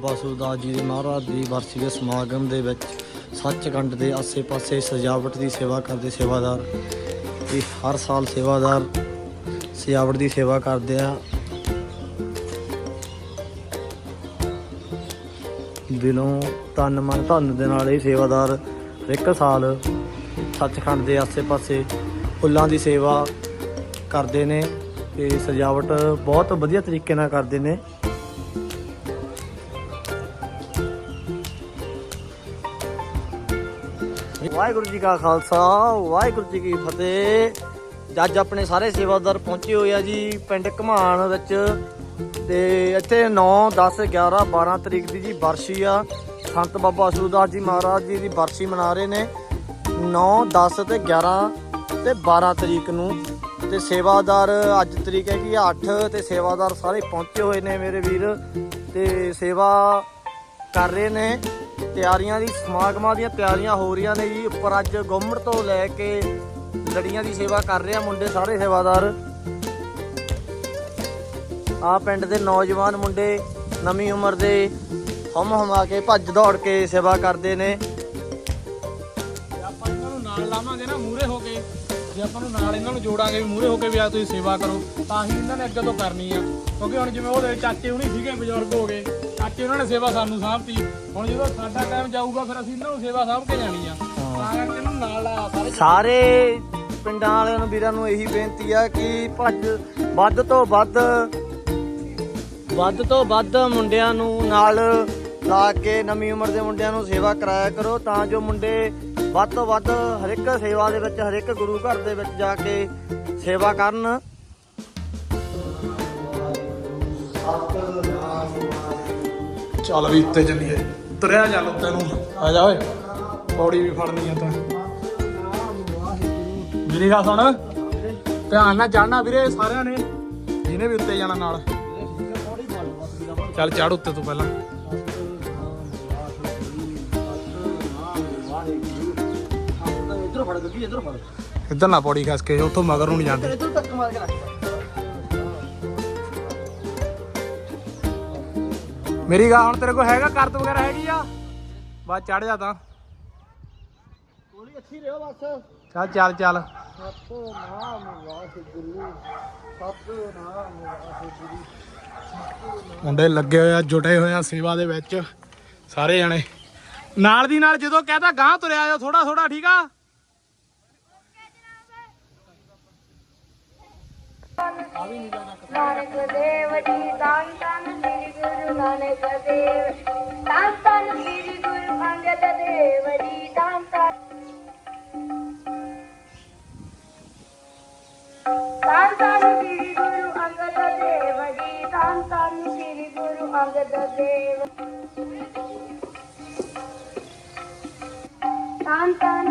ਬਾਬਾ ਸੂਰਦਾਸ ਜੀ ਦੇ ਮਹਾਰਾਜ ਦੀ ਵਰਸੀ ਦੇ ਸਮਾਗਮ ਦੇ ਵਿੱਚ ਸੱਚਖੰਡ ਦੇ ਆਸੇ-ਪਾਸੇ ਸਜਾਵਟ ਦੀ ਸੇਵਾ ਕਰਦੇ ਸੇਵਾਦਾਰ ਇਹ ਹਰ ਸਾਲ ਸੇਵਾਦਾਰ ਸਜਾਵਟ ਦੀ ਸੇਵਾ ਕਰਦੇ ਆ। ਦਿਲੋਂ ਤਨ ਮਨ ਧਨ ਦੇ ਨਾਲ ਇਹ ਸੇਵਾਦਾਰ ਇੱਕ ਸਾਲ ਸੱਚਖੰਡ ਦੇ ਆਸੇ-ਪਾਸੇ ਫੁੱਲਾਂ ਦੀ ਸੇਵਾ ਕਰਦੇ ਨੇ ਤੇ ਸਜਾਵਟ ਬਹੁਤ ਵਧੀਆ ਤਰੀਕੇ ਨਾਲ ਕਰਦੇ ਨੇ। ਵਾਹਿਗੁਰੂ ਜੀ ਕਾ ਖਾਲਸਾ, ਵਾਹਿਗੁਰੂ ਜੀ ਕੀ ਫਤਿਹ। ਅੱਜ ਆਪਣੇ ਸਾਰੇ ਸੇਵਾਦਾਰ ਪਹੁੰਚੇ ਹੋਏ ਆ ਜੀ ਪਿੰਡ ਘਮਾਣ ਵਿੱਚ। ਤੇ ਇੱਥੇ 9 10 11 12 ਤਰੀਕ ਦੀ ਜੀ ਵਰਸ਼ੀ ਆ। ਸੰਤ ਬਾਬਾ ਸੂਰਦਾਸ ਜੀ ਮਹਾਰਾਜ ਜੀ ਦੀ ਵਰਸ਼ੀ ਮਨਾ ਰਹੇ ਨੇ। 9 10 ਤੇ 11 ਤੇ 12 ਤਰੀਕ ਨੂੰ। ਤੇ ਸੇਵਾਦਾਰ ਅੱਜ ਤਰੀਕ ਹੈਗੀ ਆ 8 ਤੇ ਸੇਵਾਦਾਰ ਸਾਰੇ ਪਹੁੰਚੇ ਹੋਏ ਨੇ ਮੇਰੇ ਵੀਰ। ਤੇ ਸੇਵਾ ਕਰ ਰਹੇ ਨੇ। ਤਿਆਰੀਆਂ ਦੀ, ਸਮਾਗਮਾਂ ਦੀਆਂ ਤਿਆਰੀਆਂ ਹੋ ਰਹੀਆਂ ਨੇ ਜੀ। ਉੱਪਰ ਅੱਜ ਗਵਰਨਮੈਂਟ ਤੋਂ ਲੈ ਕੇ ਲੜੀਆਂ ਦੀ ਸੇਵਾ ਕਰ ਰਹੇ ਆ ਮੁੰਡੇ, ਸਾਰੇ ਸੇਵਾਦਾਰ। ਆ ਪਿੰਡ ਦੇ ਨੌਜਵਾਨ ਮੁੰਡੇ ਨਵੀਂ ਉਮਰ ਦੇ ਹਮ ਹਮਾ ਕੇ, ਭੱਜ ਦੌੜ ਕੇ ਸੇਵਾ ਕਰਦੇ ਨੇ। ਆਪਾਂ ਇਹਨਾਂ ਨੂੰ ਨਾਲ ਲਾਵਾਂਗੇ ਨਾ ਮੂਰੇ ਹੋ ਕੇ, ਜੇ ਆਪਾਂ ਨੂੰ ਨਾਲ ਇਹਨਾਂ ਨੂੰ ਜੋੜਾਂਗੇ ਵੀ ਮੂਰੇ ਹੋ ਕੇ ਵੀ ਆ ਤੁਸੀਂ ਸੇਵਾ ਕਰੋ, ਤਾਂ ਹੀ ਇਹਨਾਂ ਨੇ ਅੱਗੇ ਤੋਂ ਕਰਨੀ ਆ। ਕਿਉਂਕਿ ਹੁਣ ਜਿਵੇਂ ਉਹ ਚਾਚੇ ਹੁਣੀ ਸੀਗੇ, ਬਜ਼ੁਰਗ ਹੋ ਗਏ ਚਾਚੇ ਉਹਨਾਂ ਨੇ ਸੇਵਾ ਸਾਨੂੰ ਸਾਂਭਤੀ। ਹੁਣ ਜਦੋਂ ਸਾਡਾ ਟਾਈਮ ਜਾਊਗਾ ਫਿਰ ਅਸੀਂ ਇਹਨਾਂ ਨੂੰ ਸੇਵਾ ਸਾਂਭ ਕੇ ਜਾਣੀ ਆ। ਤਾਂ ਕਰਕੇ ਇਹਨਾਂ ਨੂੰ ਨਾਲ ਲਾ ਸਾਰੇ ਸਾਰੇ ਪਿੰਡਾਂ ਵਾਲਿਆਂ ਨੂੰ ਵੀਰਾਂ ਨੂੰ ਇਹੀ ਬੇਨਤੀ ਆ ਕਿ ਭੱਜ ਵੱਧ ਤੋਂ ਵੱਧ ਵੱਧ ਤੋਂ ਵੱਧ ਮੁੰਡਿਆਂ ਨੂੰ ਨਾਲ ਲਾ ਕੇ ਨਵੀਂ ਉਮਰ ਦੇ ਮੁੰਡਿਆਂ ਨੂੰ ਸੇਵਾ ਕਰਾਇਆ ਕਰੋ ਤਾਂ ਜੋ ਮੁੰਡੇ ਵੱਧ ਤੋਂ ਵੱਧ ਹਰ ਇੱਕ ਸੇਵਾ ਦੇ ਵਿੱਚ ਹਰ ਇੱਕ ਗੁਰੂ ਘਰ ਦੇ ਵਿੱਚ ਜਾ ਕੇ ਸੇਵਾ ਕਰਨ। ਚੱਲ ਵੀ ਉੱਤੇ ਚੱਲੀਏ। ਤੁਰਿਆ ਚੱਲ ਉੱਤੇ ਨੂੰ। ਆ ਜਾ ਓਏ। ਪੌੜੀ ਵੀ ਫੜਨੀ ਆ ਤਾਂ। ਮੇਰੀ ਗੱਲ ਸੁਣ। ਧਿਆਨ ਨਾਲ ਚੜਨਾ ਵੀਰੇ ਸਾਰਿਆਂ ਨੇ। ਜਿਹਨੇ ਵੀ ਉੱਤੇ ਜਾਣਾ ਨਾਲ। ਚੱਲ ਚੜ ਉੱਤੇ ਤੂੰ ਪਹਿਲਾਂ। ਇਧਰੋਂ ਫੜ ਗੱਗੀ ਇਧਰੋਂ ਫੜ। ਇੱਧਰ ਨਾ ਪੌੜੀ ਖਸ ਕੇ ਉੱਥੋਂ ਮਗਰ ਨੂੰ ਨਹੀਂ ਜਾਂਦੇ। ਇਧਰੋਂ ਤੱਕ ਮਾਰ ਕੇ ਰੱਖ। ਮੇਰੀ ਗੱਲ ਹੁਣ ਤੇਰੇ ਕੋਲ ਹੈਗਾ ਕਰਤ ਵਗੈਰਾ ਹੈਗੀ ਆ? ਬਸ ਚੜ ਜਾ ਤਾਂ। ਗੋਲੀ ਅੱਛੀ ਰਿਓ ਬਸ। ਚੱਲ ਚੱਲ ਚੱਲ। ਵਾਹਿਗੁਰੂ ਵਾਹਿਗੁਰੂ। ਮੁੰਡੇ ਲੱਗੇ ਹੋਏ ਆ ਜੁਟੇ ਹੋਏ ਆ ਸੇਵਾ ਦੇ ਵਿੱਚ ਸਾਰੇ ਜਣੇ। ਨਾਲ ਦੀ ਨਾਲ ਜਦੋਂ ਕਹਤਾ ਗਾਂ ਤੁਰਿਆ ਜਾਓ ਥੋੜਾ ਥੋੜਾ ਠੀਕ ਆ? ਨਾਨਕ ਦੇਵ ਜੀ ਸ੍ਰੀ ਗੁਰੂ ਨਾਨਕ ਦੇਵ ਤਾਂ ਤਨ ਸ੍ਰੀ ਗੁਰੂ ਅੰਗਦ ਦੇਵ ਜੀ ਤਾਂ ਤਨ ਤਾਂ ਤਨ ਸ੍ਰੀ ਗੁਰੂ ਅੰਗਦ ਦੇਵ ਜੀ ਤਾਂ ਤਨ ਸ੍ਰੀ ਗੁਰੂ ਅੰਗਦ ਦੇਵ ਤਾਂ ਤਨ ਸ੍ਰੀ ਗੁਰੂ